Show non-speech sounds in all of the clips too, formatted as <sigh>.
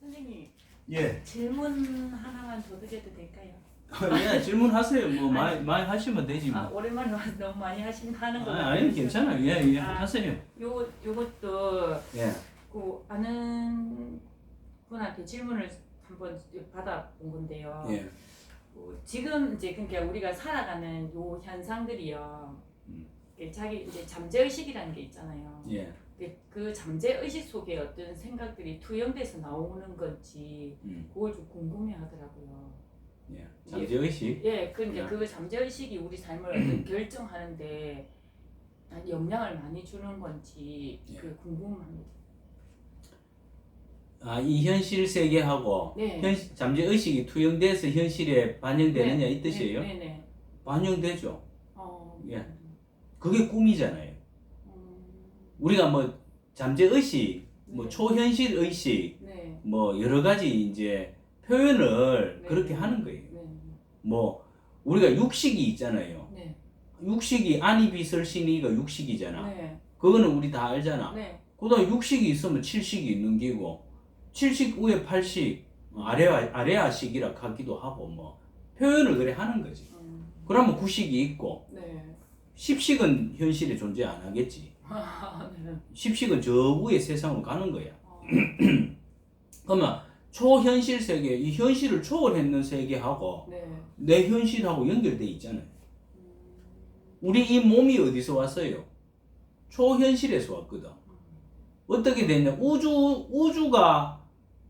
선생님 예. 질문 하나만 더 드려도 될까요? 예, 질문하세요. 뭐 많이 많이 하시면 되지 아 뭐. 오랜만에 와서 너무 많이 하신 하는 거 아, 아니 괜찮아요. 예, 예. 아. 하세요. 요 요것도 예. 그 아는 분한테 질문을 한번 받아본 건데요. 예. 그 지금 이제 그러니까 우리가 살아가는 요 현상들이요. 음. 그 자기 이제 잠재 의식이라는 게 있잖아요. 예. 그- 그 잠재 의식 속에 어떤 생각들이 투영돼서 나오는 건지 음. 그걸 좀 궁금해하더라고요. 예. 잠재 의식. 예, 그러니까 야. 그 잠재 의식이 우리 삶을 <clears throat> 어떤 결정하는데 영향을 많이 주는 건지 예. 그 궁금합니다. 아, 이 현실 세계하고 네. 현 잠재 의식이 투영돼서 현실에 반영되느냐 네, 이 뜻이에요? 네, 네, 네. 반영되죠. 어, 예. 그게 꿈이잖아요. 음, 우리가 뭐 잠재 의식, 뭐 네. 초현실 의식, 네, 뭐 여러 가지 이제 표현을 네. 그렇게 하는 거예요. 네, 뭐 우리가 육식이 있잖아요. 네, 육식이 안이비설신이가 육식이잖아. 네, 그거는 우리 다 알잖아. 네, 그다음 육식이 있으면 칠식이 있는 기고 칠식 위에 팔식 아래아 아래아식이라 하기도 하고 뭐 표현을 그래 하는 거지. 음, 그러면 구식이 있고 네, 십식은 현실에 존재 안 하겠지. 아, 네. 십식은 저 위에 세상으로 가는 거야. 어, <clears throat> 그러면 초현실 세계, 이 현실을 초월했는 세계하고 네, 내 현실하고 연결돼 있잖아요. 음, 우리 이 몸이 어디서 왔어요? 초현실에서 왔거든. 어떻게 됐냐? 우주 우주가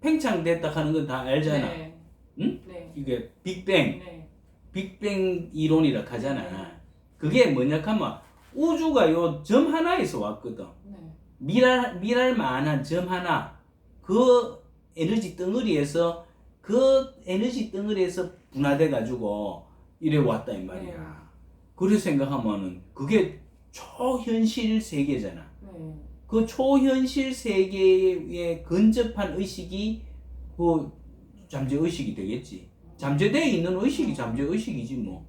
팽창됐다 하는 건 다 알잖아. 네, 응? 네, 이게 빅뱅, 네, 빅뱅 이론이라 하잖아. 그게 뭐냐 하면 우주가 요 점 하나에서 왔거든. 네, 미랄 미랄 만한 점 하나 그 에너지 덩어리에서 그 에너지 덩어리에서 분화돼 가지고 이래 왔다 이 말이야. 네. 그래 생각하면은 그게 초현실 세계잖아. 네, 그 초현실 세계에 근접한 의식이 그 잠재 의식이 되겠지. 잠재되어 있는 의식이 잠재 의식이지 뭐.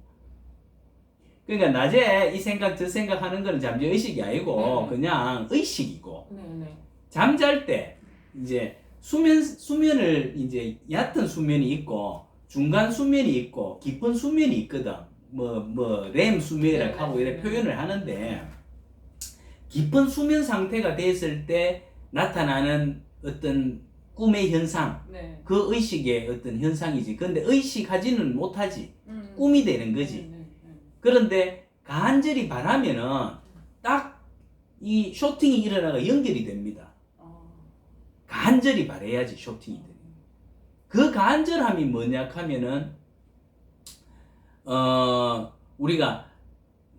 그러니까 낮에 이 생각 저 생각 하는 거는 잠재 의식이 아니고 네. 그냥 의식이고 네, 네, 잠잘 때 이제 수면 수면을 이제 얕은 수면이 있고 중간 수면이 있고 깊은 수면이 있거든. 뭐뭐렘 수면이라 네, 하고 네, 이렇게 네. 표현을 하는데 깊은 수면 상태가 됐을 때 나타나는 어떤 꿈의 현상, 네, 그 의식의 어떤 현상이지. 근데 의식하지는 못하지. 음, 꿈이 되는 거지. 네, 네, 네. 그런데 간절히 바라면은 딱 이 쇼팅이 일어나가 연결이 됩니다. 어, 간절히 바래야지 쇼팅이 돼. 그 간절함이 뭐냐 하면은 어 우리가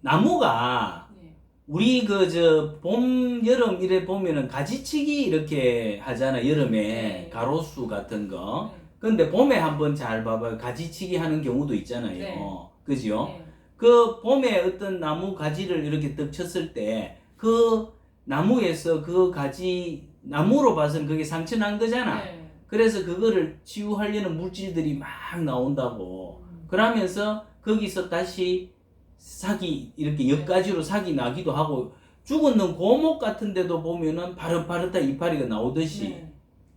나무가 네, 우리 그 저 봄 여름 이래 보면은 가지치기 이렇게 하잖아 여름에 네. 가로수 같은 거. 네, 근데 봄에 한번 잘 봐봐요 가지치기 하는 경우도 있잖아요. 네. 그죠? 네, 그 봄에 어떤 나무 가지를 이렇게 떡 쳤을 때 그 나무에서 그 가지 나무로 봐서는 그게 상처 난 거잖아. 네. 그래서 그거를 치유하려는 물질들이 막 나온다고. 음, 그러면서 거기서 다시 사기 이렇게 엿가지로 사기 나기도 하고 죽었는 고목 같은 데도 보면은 바릇바릇한 이파리가 나오듯이 네,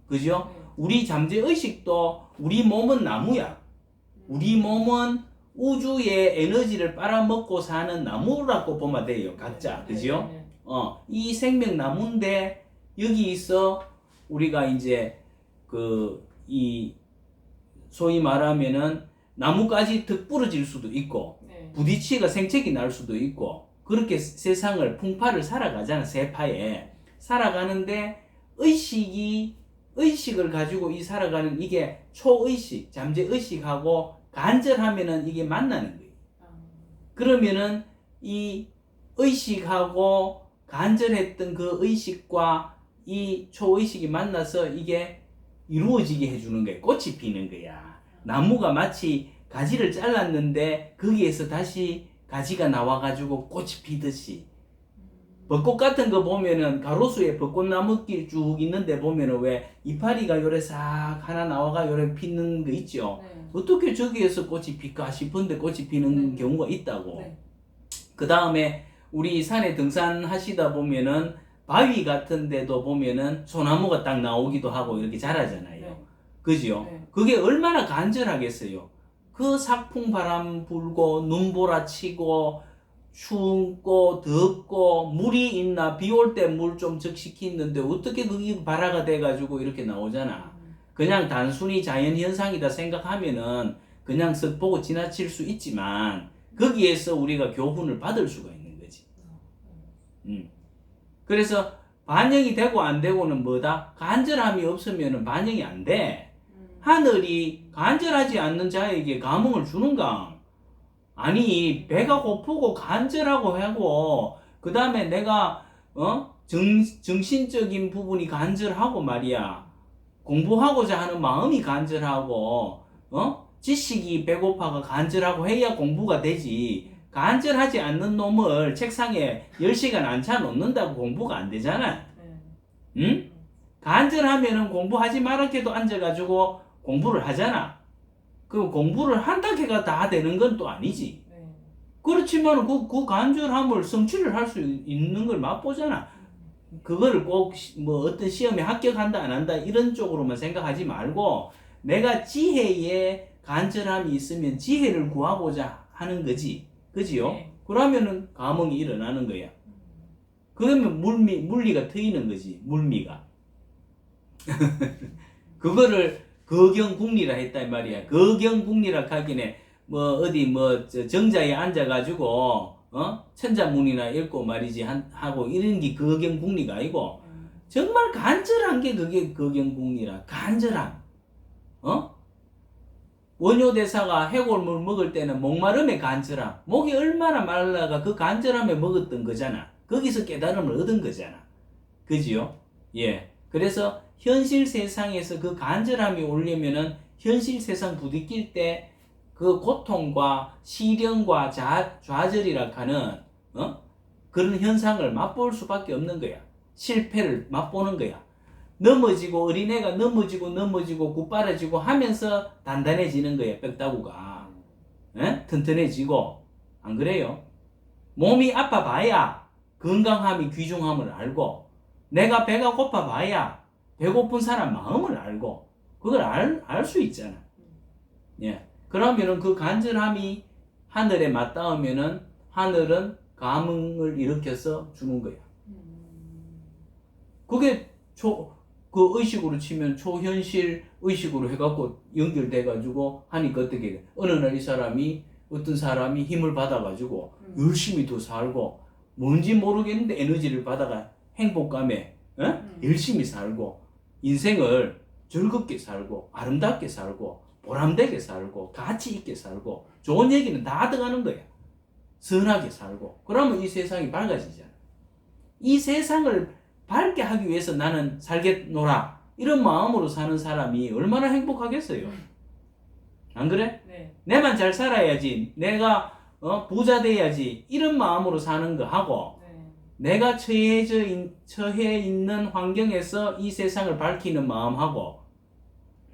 그죠? 네. 우리 잠재 의식도 우리 몸은 나무야. 우리 몸은 우주의 에너지를 빨아먹고 사는 나무라고 보면 돼요. 각자. 네, 그죠? 네, 네. 어, 이 생명나무인데 여기 있어 우리가 이제 그 이 소위 말하면은 나무까지 득 부러질 수도 있고 네. 부딪히가 생책이 날 수도 있고 그렇게 세상을 풍파를 살아가잖아 세파에 살아가는데 의식이 의식을 가지고 이 살아가는 이게 초의식 잠재 의식하고 간절하면은 이게 만나는 거예요. 아, 그러면은 이 의식하고 간절했던 그 의식과 이 초의식이 만나서 이게 이루어지게 해주는 거야. 꽃이 피는 거야. 나무가 마치 가지를 잘랐는데 거기에서 다시 가지가 나와가지고 꽃이 피듯이 벚꽃 같은 거 보면은 가로수에 벚꽃나무길 쭉 있는데 보면은 왜 이파리가 요래 싹 하나 나와가 요래 피는 거 있죠. 네. 어떻게 저기에서 꽃이 필까 싶은데 꽃이 피는 네. 경우가 있다고. 네. 그 다음에 우리 산에 등산하시다 보면은 바위 같은 데도 보면은 소나무가 딱 나오기도 하고 이렇게 자라잖아요. 네. 그지요? 네. 그게 얼마나 간절하겠어요. 그 sak풍 바람 불고 눈보라 치고 춥고 덥고 물이 있나 비 올 때 물 좀 적시키는데 어떻게 그게 발화가 돼가지고 이렇게 나오잖아. 그냥 단순히 자연 현상이다 생각하면은 그냥 쓱 보고 지나칠 수 있지만 거기에서 우리가 교훈을 받을 수가 있는 거지. 음. 그래서 반영이 되고 안 되고는 뭐다? 간절함이 없으면은 반영이 안 돼. 음. 하늘이 간절하지 않는 자에게 감흥을 주는가? 아니 배가 고프고 간절하고 하고 그 다음에 내가 어 정, 정신적인 부분이 간절하고 말이야 공부하고자 하는 마음이 간절하고 어 지식이 배고파가 간절하고 해야 공부가 되지 간절하지 않는 놈을 책상에 10시간 앉혀 놓는다고 공부가 안 되잖아 네. 응? 간절하면은 공부하지 말았게도 앉아가지고 공부를 하잖아. 그 공부를 한다 해가 다 되는 건 또 아니지. 네. 그렇지만 그, 그 간절함을 성취를 할 수 있는 걸 맛보잖아. 그거를 꼭 뭐 어떤 시험에 합격한다 안 한다 이런 쪽으로만 생각하지 말고 내가 지혜에 간절함이 있으면 지혜를 구하고자 하는 거지. 그지요? 네. 그러면은 감흥이 일어나는 거야. 그러면 물미, 물리가 트이는 거지, 물미가. <laughs> 그거를 거경국리라 했다 이 말이야. 거경국리라 하기에 뭐 어디 뭐저 정자에 앉아가지고 어 천자문이나 읽고 말이지 한, 하고 이런 게 거경국리가 아니고 음. 정말 간절한 게 그게 거경국리라 간절함. 어? 원효대사가 해골물 먹을 때는 목마름의 간절함. 목이 얼마나 말라가 그 간절함에 먹었던 거잖아. 거기서 깨달음을 얻은 거잖아. 그지요? 예. 그래서 현실 세상에서 그 간절함이 오려면은 현실 세상 부딪힐 때 그 고통과 시련과 좌, 좌절이라 하는 어? 그런 현상을 맛볼 수밖에 없는 거야. 실패를 맛보는 거야. 넘어지고 어린애가 넘어지고 넘어지고 굽바라지고 하면서 단단해지는 거야. 뼈다구가 예? 튼튼해지고 안 그래요? 몸이 아파 봐야 건강함이 귀중함을 알고 내가 배가 고파 봐야 배고픈 사람 마음을 알고 그걸 알알수 있잖아. 예. 그러면은 그 간절함이 하늘에 맞닿으면은 하늘은 감흥을 일으켜서 주는 거야. 음. 그게 초, 그 의식으로 치면 초현실 의식으로 해갖고 연결돼가지고 하니까 어떻게 돼? 어느 날 이 사람이 어떤 사람이 힘을 받아가지고 음. 열심히 더 살고 뭔지 모르겠는데 에너지를 받아가 행복감에 어? 음. 열심히 살고 인생을 즐겁게 살고 아름답게 살고 보람되게 살고 가치 있게 살고 좋은 얘기는 다 들어가는 거야. 선하게 살고 그러면 이 세상이 밝아지잖아. 이 세상을 밝게 하기 위해서 나는 살겠노라 이런 마음으로 사는 사람이 얼마나 행복하겠어요. 안 그래? 네. 내만 잘 살아야지. 내가 어, 부자 돼야지. 이런 마음으로 사는 거 하고 네. 내가 처해져 있, 처해 있는 환경에서 이 세상을 밝히는 마음하고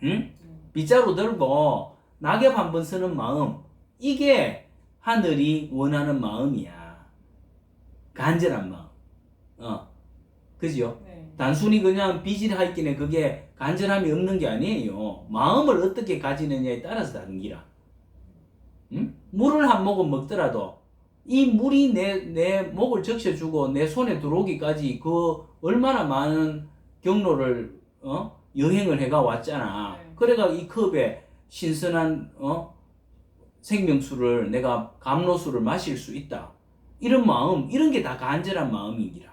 응? 음. 빗자루 들고 낙엽 한 번 쓰는 마음 이게 하늘이 원하는 마음이야. 간절한 마음. 어. 그지요? 네. 단순히 그냥 빚을 하기에 그게 간절함이 없는 게 아니에요. 마음을 어떻게 가지느냐에 따라서 다른 기라. 응? 물을 한 모금 먹더라도 이 물이 내, 내 목을 적셔주고 내 손에 들어오기까지 그 얼마나 많은 경로를 어? 여행을 해가 왔잖아. 네. 그래가 이 컵에 신선한 어? 생명수를 내가 감로수를 마실 수 있다. 이런 마음, 이런 게 다 간절한 마음이기라.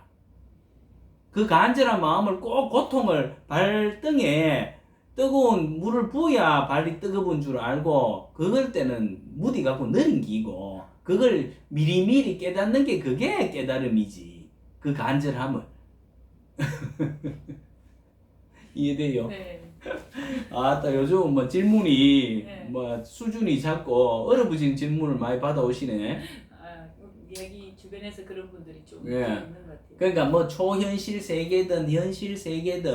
그 간절한 마음을 꼭 고통을 발등에 뜨거운 물을 부어야 발이 뜨거운 줄 알고 그걸 때는 무디 갖고 느린 기고 그걸 미리미리 깨닫는 게 그게 깨달음이지 그 간절함을 <laughs> 이해돼요? 네. 아따 요즘 뭐 질문이 네. 뭐 수준이 작고 어려부진 질문을 많이 받아오시네 아, 얘기 주변에서 그런 분들이 좀 예. 있는 것 같아요. 그러니까 뭐 초현실 세계든 현실 세계든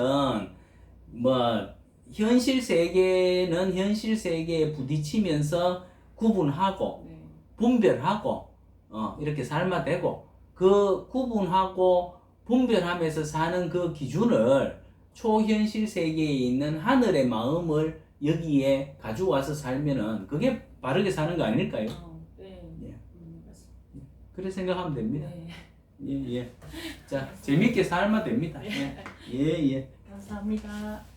뭐 현실 세계는 현실 세계에 부딪히면서 구분하고 네. 분별하고 어, 이렇게 삶아되고 그 구분하고 분별하면서 사는 그 기준을 초현실 세계에 있는 하늘의 마음을 여기에 가져와서 살면은 그게 바르게 사는 거 아닐까요? 어, 네. 예. 음, 맞습니다. 그래 생각하면 됩니다. 네. 예, 예. 자, 재밌게 살면 됩니다. 예, <laughs> 예. 예. 감사합니다.